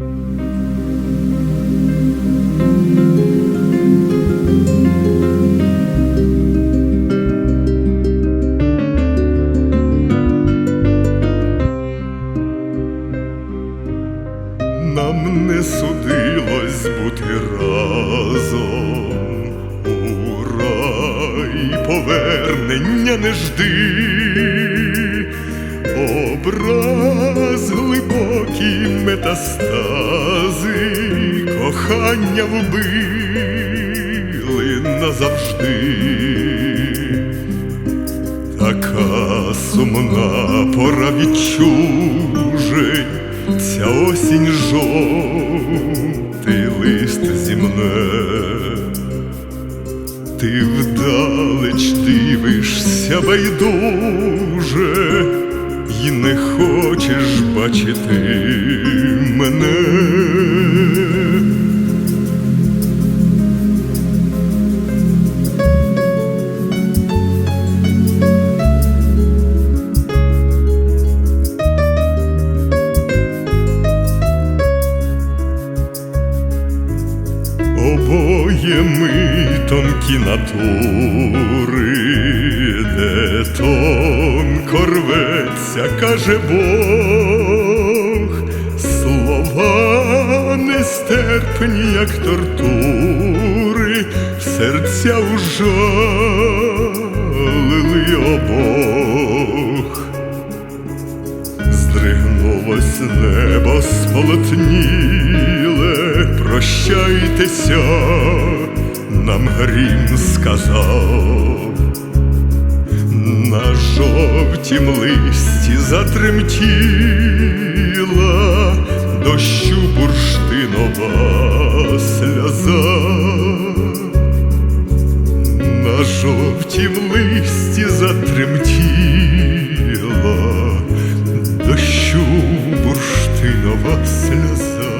Нам не судилось бути разом, у рай повернення не жди, образ метастази, кохання вбили назавжди. Така сумна пора відчужень, ця осінь жовтий лист зімне. Ти вдалеч дивишся байдуже і не хочеш бачити мене. Обоє ми тонкі натури, де тонко рветься, каже Бог, слова нестерпні, як тортури, серця ужалили обох. Здригнулось небо сполотніле, прощайтеся, нам грім сказав на жовтім листі затремтіла дощу бурштинова сльоза, на жовтім листі затремтіла, дощу бурштинова сльоза.